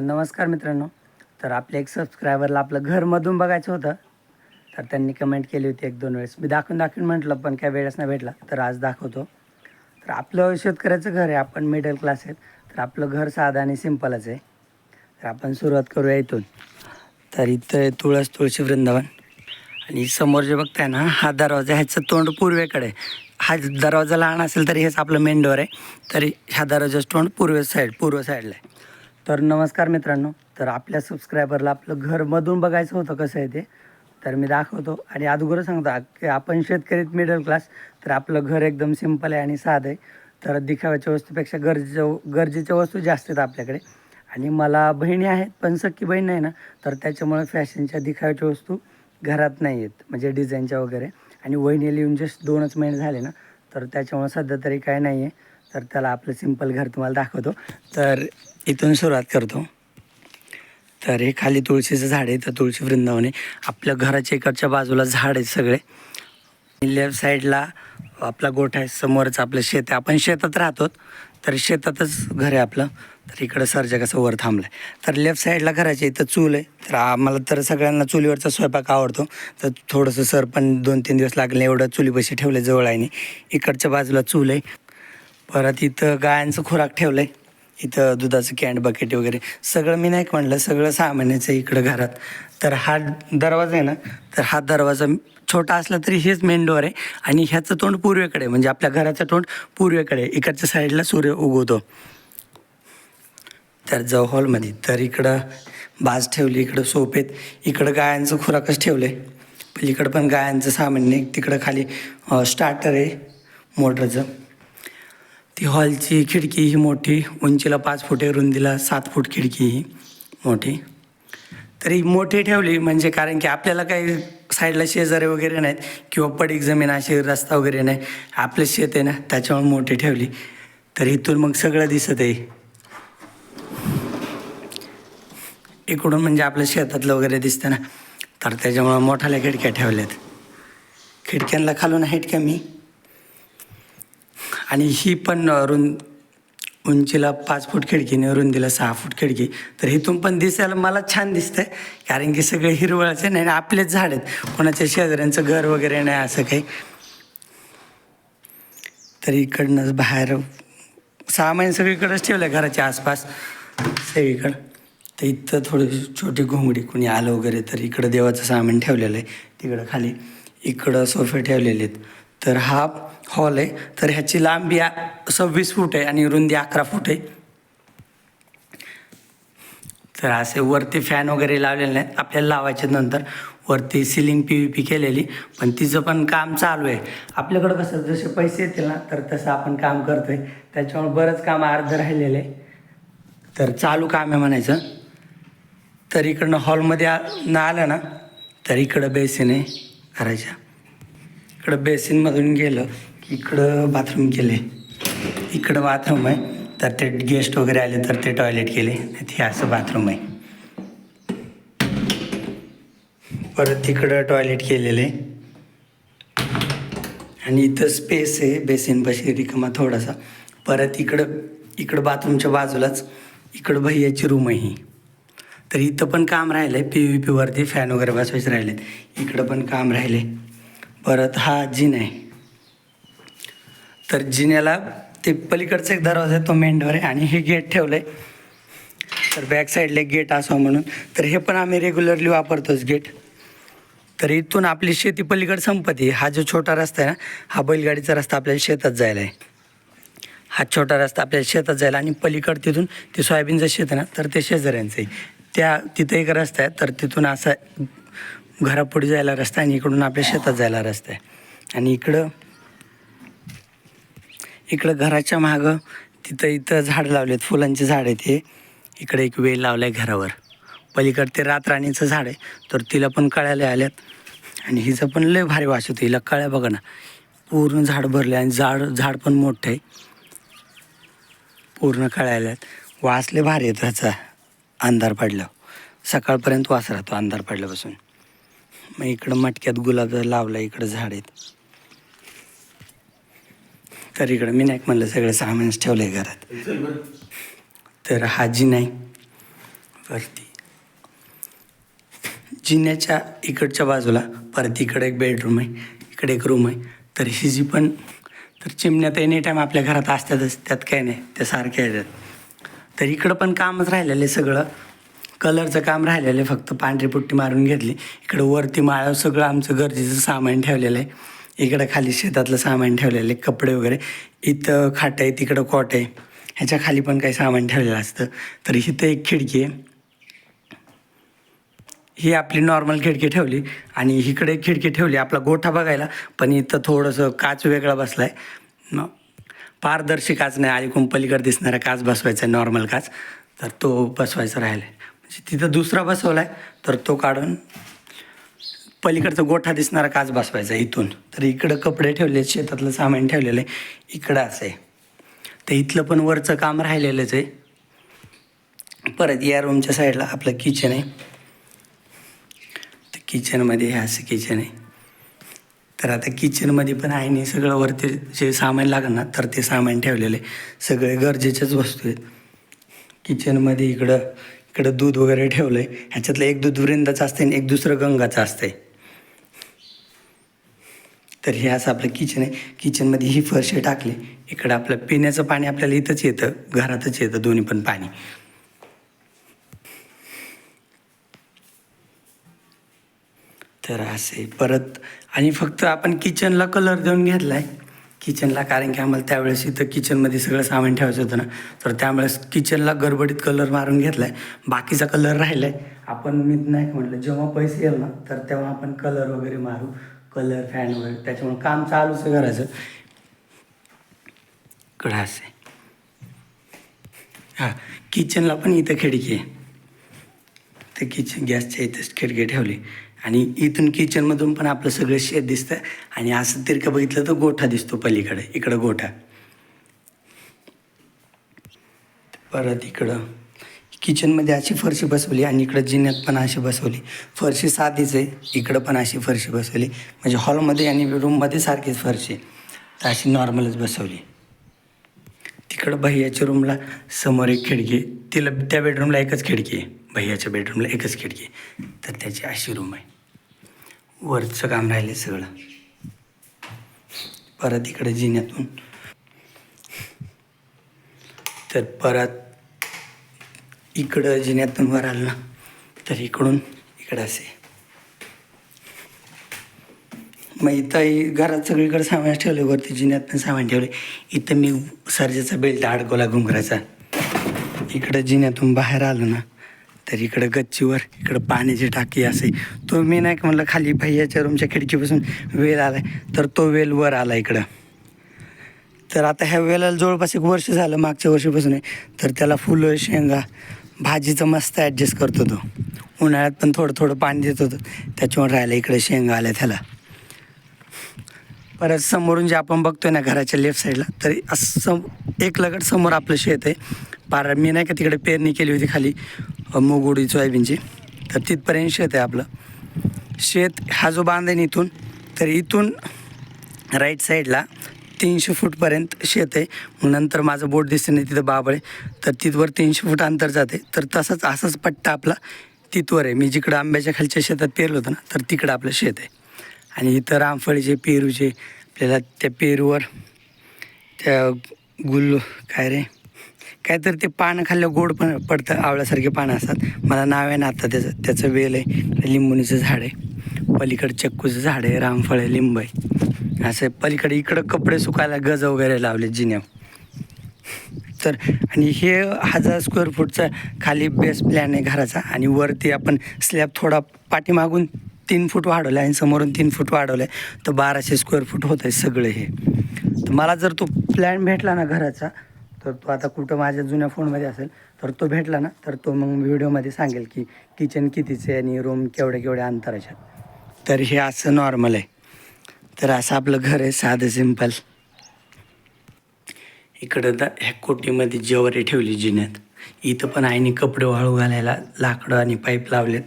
नमस्कार मित्रांनो. तर आपल्या एक सबस्क्रायबरला आपलं घरमधून बघायचं होतं. तर त्यांनी कमेंट केली होती एक दोन वेळेस. मी दाखवून दाखवून म्हटलं पण काय वेळेस नाही भेटला. तर आज दाखवतो. तर आपलं शेतकऱ्याचं घर आहे. आपण मिडल क्लास आहेत. तर आपलं घर साधं आणि सिम्पलच आहे. तर आपण सुरुवात करूया इथून. तर इथं आहे तुळस तुळशी वृंदावन. आणि समोर जे बघताय ना हा दरवाजा ह्याचं तोंड पूर्वेकडे हा दरवाजा लहान असेल तरी हेच आपलं मेन डोअर आहे. तरी ह्या दरवाजाचं तोंड पूर्व साईड पूर्व साईडला आहे. तर नमस्कार मित्रांनो. तर आपल्या सबस्क्रायबरला आपलं घरमधून बघायचं होतं कसं आहे ते तर मी दाखवतो. आणि अगोदर सांगतो की आपण शेतकरीत मिडल क्लास तर आपलं घर एकदम सिंपल आहे आणि साधं आहे. तर दिखाव्याच्या वस्तूपेक्षा गरजेच्या गरजेच्या वस्तू जास्त आहेत आपल्याकडे. आणि मला बहिणी आहेत पण सख्खी बहीण नाही ना तर त्याच्यामुळे फॅशनच्या दिखाव्याच्या वस्तू घरात नाही आहेत म्हणजे डिझाईनच्या वगैरे. आणि वहिनी लिहून जस्ट दोनच महिने झाले ना तर त्याच्यामुळे सध्या तरी काय नाही आहे तर त्याला आपलं सिंपल घर तुम्हाला दाखवतो. तर इथून सुरुवात करतो. तर हे खाली तुळशीचं झाड आहे तर तुळशी वृंदावन आहे आपल्या घराच्या इकडच्या बाजूला झाड आहे सगळे. लेफ्ट साईडला आपला गोठा आहे समोरच आपलं शेत आहे. आपण शेतात राहतो तर शेतातच घर आहे आपलं. तर इकडं सरजा कसं वर थांबलं आहे तर लेफ्ट साईडला घराच्या इथं चूल आहे. तर आम्हाला तर सगळ्यांना चुलीवरचा स्वयंपाक आवडतो. तर थोडंसं सर पण दोन तीन दिवस लागले एवढं चुलीपाशी ठेवलं जवळ आहे इकडच्या बाजूला चूल आहे. परत इथं गायांचं खुराक ठेवलं आहे इथं दुधाचं कॅन्ड बकेट वगैरे सगळं मी नाही म्हणलं सगळं सामान्याचं आहे इकडं घरात. तर हा दरवाजा आहे ना तर हा दरवाजा छोटा असला तरी हेच मेन डोअर आहे आणि ह्याचं तोंड पूर्वेकडे म्हणजे आपल्या घराचं तोंड पूर्वेकडे इकडच्या साईडला सूर्य उगवतो. तर जाऊ हॉलमध्ये तर इकडं बाज ठेवली इकडं सोपेत. इकडं गायांचं खुराकच ठेवलं आहे पलीकडं पण गायांचं सामान आहे. तिकडं खाली स्टार्टर आहे मोटरचं. ती हॉलची खिडकी ही मोठी उंचीला पाच फूट रुंदीला सात फूट खिडकी ही मोठी. तरी मोठी ठेवली म्हणजे कारण की आपल्याला काही साईडला शेजारी वगैरे नाहीत किंवा पडीक जमीन अशी रस्ता वगैरे नाही. आपलं शेत आहे ना त्याच्यामुळे मोठी ठेवली. तर इथून मग सगळं दिसत आहे. इकडून म्हणजे आपल्या शेतातलं वगैरे दिसतं ना तर त्याच्यामुळं मोठाल्या खिडक्या ठेवल्यात. खिडक्यांना खालून हाईट कमी आणि ही पण रुंद उंचीला पाच फूट खिडकीने रुंदीला सहा फूट खिडकी. तर इथून पण दिसायला मला छान दिसतंय कारण की सगळे हिरवळचे नाही आणि आपलेच झाड आहेत. कोणाच्या शेजाऱ्यांचं घर वगैरे नाही असं काही. तर इकडनंच बाहेर सहा महिने सगळीकडंच ठेवलं घराच्या आसपास सगळीकडं. तर इथं थोडी छोटी घोंगडी कोणी आलं वगैरे तर इकडं देवाचं सामान ठेवलेलं आहे तिकडं खाली. इकडं सोफे ठेवलेले आहेत. तर हा हॉल आहे. तर ह्याची लांबी सव्वीस फूट आहे आणि रुंदी अकरा फूट आहे. तर असे वरती फॅन वगैरे लावलेले नाहीत. आपल्याला लावायचे नंतर. वरती सिलिंग पी व्ही पी केलेली. पण तिचं पण काम चालू आहे. आपल्याकडं कसं जसे पैसे येतील ना तर तसं आपण काम करतो आहे त्याच्यामुळे बरंच काम अर्धं राहिलेलं आहे. तर चालू काम आहे म्हणायचं. तर इकडनं हॉलमध्ये ना न आलं ना तर इकडं बेसिन आहे. करायच्या इकडं बेसिनमधून गेलं की इकडं बाथरूम केले. इकडं बाथरूम आहे. तर ते गेस्ट वगैरे आले तर ते टॉयलेट केले. हे असं बाथरूम आहे. परत तिकडं टॉयलेट केलेलं. आहे आणि इथं स्पेस आहे. बेसिनपाशी रिकामा थोडासा. परत इकडं इकडं बाथरूमच्या बाजूलाच इकडं भैयाची रूम आहे ही. तर इथं पण काम राहिलं आहे पी व्ही पीवरती फॅन वगैरे बसवायचे राहिले इकडं पण काम राहिले. परत हा जिन. आहे तर जिन्याला ते पलीकडचा एक दरवाजा आहे तो मेंढवर आहे आणि हे गेट ठेवलं आहे तर बॅक साईडला एक गेट असावं म्हणून. तर हे पण आम्ही रेग्युलरली वापरतोच गेट तर इथून आपली शेती पलीकड संपत्ती हा जो छोटा रस्ता आहे ना हा बैलगाडीचा रस्ता आपल्याला शेतात जायला आहे. हा छोटा रस्ता आपल्याला शेतात जायला आणि पलीकड तिथून ते सोयाबीनचं शेत आहे ना तर ते शेजाऱ्यांचं आहे. त्या तिथं एक रस्ता आहे तर तिथून असा घरापुढे जायला रस्ता आणि इकडून आपल्या शेतात जायला रस्ता आहे. आणि इकडं इकडं घराच्या मागं तिथं इथं झाड लावलेत. फुलांचे झाड आहे ते इकडे एक वेळ लावला आहे घरावर. पलीकडे ते रातराणीचं झाड आहे. तर तिला पण कळ्याला आल्यात. आणि हिचं पण लय भारी वास होतं. हिला कळ्या बघा ना. पूर्ण झाड भरले आणि झाड झाड पण मोठं आहे. पूर्ण कळ्या वास लय भारी येतो ह्याचा. अंधार पडल्यावर. सकाळपर्यंत वास राहतो अंधार पडल्यापासून. मग इकडं मटक्यात गुलाब लावला इकडं झाड आहेत तर इकडं मी नाही म्हणलं सगळं सामानच ठेवलं आहे घरात. तर हाजी नाही वरती. जिन्याच्या इकडच्या बाजूला परत इकडे एक बेडरूम आहे इकडे एक रूम आहे. तर ही जी पण तर चिमण्या तर एनी टाईम आपल्या घरात असतातच त्यात काही नाही त्या सारख्या येतात तर इकडं पण कामच राहिलेलं आहे सगळं. कलरचं काम राहिलेलं आहे. फक्त पांढरी पुट्टी मारून घेतली. इकडं वरती माळ्यावर सगळं आमचं गरजेचं सामान ठेवलेलं आहे. इकडं खाली शेतातलं सामान ठेवलेलं आहे. कपडे वगैरे. इथं खाट आहे तिकडं कॉट आहे. ह्याच्या खाली पण काही सामान ठेवलेलं असतं. तर इथं एक खिडकी आहे. ही आपली नॉर्मल खिडकी ठेवली. आणि इकडे एक खिडकी ठेवली. आपला गोठा बघायला. पण इथं थोडंसं काच वेगळा बसला आहे पारदर्शी काच नाही. आली पलीकडे दिसणारा काच बसवायचा आहे. नॉर्मल काच. तर तो बसवायचा राहिला आहे तिथं दुसरा बसवला आहे तर तो काढून पलीकडचा गोठा दिसणारा काच बसवायचा इथून. तर इकडं कपडे ठेवले शेतातलं सामान ठेवलेलं आहे. इकडं असं आहे. तर इथलं पण वरचं काम राहिलेलंच आहे. परत या रूमच्या साईडला आपलं किचन आहे. तर किचनमध्ये हे असं किचन आहे. तर आता किचनमध्ये पण आहे नाही सगळं वरती जे सामान लागणार ना तर ते सामान ठेवलेलं आहे. सगळे गरजेच्याच वस्तू आहेत. किचनमध्ये इकडं इकडं दूध वगैरे ठेवलं आहे ह्याच्यातलं एक दूध वृंदाचं असतं आणि एक दुसरं गंगाचं असतंय. तर हे असं आपलं किचन आहे. किचनमध्ये ही फरशी टाकली. इकडं आपलं पिण्याचं पाणी आपल्याला इथंच येतं. घरातच येतं. दोन्ही पण पाणी. तर असे परत आणि फक्त आपण किचनला कलर देऊन घेतला आहे किचनला कारण की आम्हाला त्यावेळेस इथं किचनमध्ये सगळं सामान ठेवायचं होतं ना. तर त्यावेळेस किचनला गडबडीत कलर मारून घेतला आहे बाकीचा कलर राहिला आहे आपण मी नाही म्हटलं जेव्हा पैसे येईल ना तर तेव्हा आपण कलर वगैरे मारू. कलर फॅन वगैरे. त्याच्यामुळे काम चालूच आहे घराचं. कडा असे हां किचनला पण इथं खिडकी आहे. तर किचन गॅसच्या इथंच खिडकी ठेवली. आणि इथून किचनमधून पण आपलं सगळं शेत दिसतं. आणि असं तिरकं बघितलं तर गोठा दिसतो पलीकडे इकडं गोठा. परत इकडं. किचनमध्ये अशी फरशी बसवली आणि इकडं जिन्यात पण अशी बसवली. फरशी साधीच आहे इकडं पण अशी फरशी बसवली. म्हणजे हॉलमध्ये आणि रूममध्ये सारखीच फरशी. तर अशी नॉर्मलच बसवली. तिकडं भैयाच्या रूमला समोर एक खिडकी. आहे. तिला त्या बेडरूमला एकच खिडकी आहे. भैयाच्या बेडरूमला एकच खिडकी आहे. तर त्याची अशी रूम आहे. वरचं काम राहिले सगळं. परत इकडे जिन्यातून. तर परत इकडं जिन्यातून वर आलं ना तर इकडून इकडं असे. मग इथं घरात सगळीकडे सामान ठेवले वरती जिन्यात पण सामान ठेवले इथं मी सर्जेचा बेल्ट अडकवला घुंगराचा इकडं जिन्यातून बाहेर आलो ना तर इकडं गच्चीवर इकडं पाण्याची टाकी असे. तो मी नाही का म्हणलं खाली भैयाच्या रूमच्या खिडकीपासून वेल आला तर तो वेल वर आला इकडं. तर आता ह्या वेलाला जवळपास एक वर्ष झालं मागच्या वर्षीपासून. आहे तर त्याला फुलं शेंगा भाजीचं मस्त ॲडजस्ट करतो तो. उन्हाळ्यात पण थोडं थोडं पाणी देत होतं त्याच्यामुळे राहिलं इकडे शेंगा आल्या त्याला. परत समोरून जे आपण बघतोय ना घराच्या लेफ्ट साईडला तर असं सम एक लगट समोर आपलं शेत आहे पार मी नाही का तिकडे पेरणी केली होती खाली अ, सोयाबीनची. तर तिथपर्यंत शेत आहे आपलं. शेत हा जो बांध आहे ना इथून तर इथून राईट साईडला तीनशे फूटपर्यंत शेत आहे. मग नंतर माझं बोट दिसते नाही तिथं बाबळे तर तिथवर तीनशे फूट अंतर जाते. तर तसंच असाच पट्टा आपला तिथवर आहे. मी जिकडं आंब्याच्या खालच्या शेतात पेरलं होतं ना तर तिकडं आपलं शेत आहे. आणि इथं रामफळीचे पेरूचे आपल्याला त्या पेरूवर त्या गुल काय रे? काय तर ते पानं खाल्लं गोड पण पडतं आवळ्यासारखे पानं असतात. मला नाव आहे ना आता त्याचं त्याचं वेल आहे. लिंबुणीचं झाड आहे. पलीकडे चक्कूचं झाड आहे रामफळ आहे लिंब आहे. असं पलीकडे इकडं कपडे सुकायला गज वगैरे लावले जिन्याव तर आणि हे हजार स्क्वेअर फूटचा खाली बेस प्लॅन आहे घराचा. आणि वरती आपण स्लॅब थोडा पाठीमागून तीन फूट वाढवलं आहे आणि समोरून तीन फूट वाढवलं आहे तर बाराशे स्क्वेअर फूट होत आहे सगळं हे. तर मला जर तो प्लॅन भेटला ना घराचा तर तो आता कुठं माझ्या जुन्या फोनमध्ये असेल तर तो भेटला ना तर तो मग व्हिडिओमध्ये सांगेल की किचन कितीचे आणि रूम केवढ्या केवढ्या अंतराच्या तर हे असं नॉर्मल आहे. तर असं आपलं घर आहे साधं सिंपल इकडं दा ह्या कोटीमध्ये जेवारी ठेवली जिन्यात. इथं पण आईने कपडे वाळू घालायला लाकडं आणि पाईप लावलेत.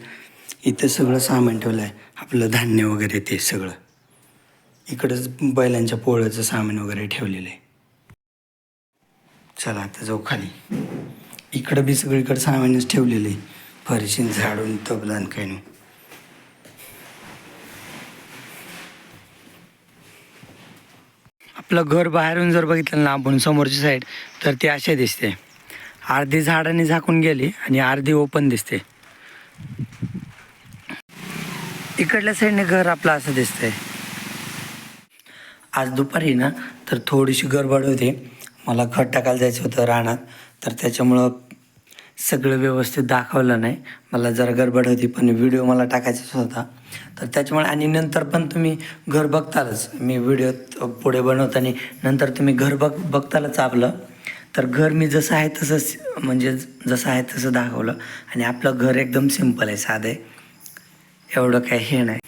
इथं सगळं सामान ठेवलं आहे आपलं धान्य वगैरे ते सगळं. इकडंच बैलांच्या पोळ्याचं सामान वगैरे ठेवलेलं आहे. चला आता जाऊ खाली. इकडं बी सगळीकडं सामानच ठेवलेलं आहे. फरशीन झाडून तबलान काही नाही. आपलं घर बाहेरून जर बघितलं ना आपण समोरची साईड तर ती असे दिसते. अर्धी झाडाने झाकून गेली आणि अर्धी ओपन दिसते. इकडल्या साईडने घर आपलं असं दिसतंय. आज दुपारी ना तर थोडीशी गडबड होती. मला खत टाकायला जायचं होतं रानात. तर त्याच्यामुळं सगळं व्यवस्थित दाखवलं नाही. मला जरा गडबड होती पण व्हिडिओ मला टाकायचाच होता. तर त्याच्यामुळे आणि नंतर पण तुम्ही घर बघतालच. मी व्हिडिओ पुढे बनवताना नंतर तुम्ही घर बघ बघतालच आपलं. तर घर मी जसं आहे तसंच म्हणजे जसं आहे तसं दाखवलं. आणि आपलं घर एकदम सिंपल आहे साधं आहे. एवढं काही हे नाही.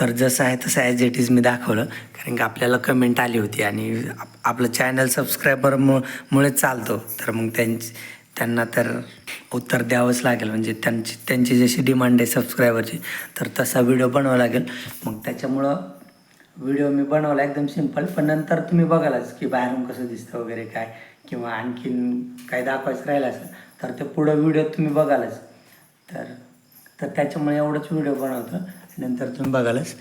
तर जसं आहे तसं ॲज इट इज मी दाखवलं. कारण की आपल्याला कमेंट आली होती आणि आप- आपलं चॅनल सबस्क्रायबर मु मुळे चालतो. तर मग त्यांची त्यांना तर उत्तर द्यावंच लागेल. म्हणजे त्यांची त्यांची जशी डिमांड आहे सबस्क्रायबरची तर तसा व्हिडिओ बनवावा लागेल. मग त्याच्यामुळं व्हिडिओ मी बनवला एकदम सिंपल पण नंतर तुम्ही बघालच की बाहेरून कसं दिसतं वगैरे काय किंवा आणखीन काय दाखवायचं राहिलं असेल तर ते पुढं व्हिडिओ तुम्ही बघालच. तर तर त्याच्यामुळे एवढंच व्हिडिओ बनवतो. नंतर तुम्ही बघालच.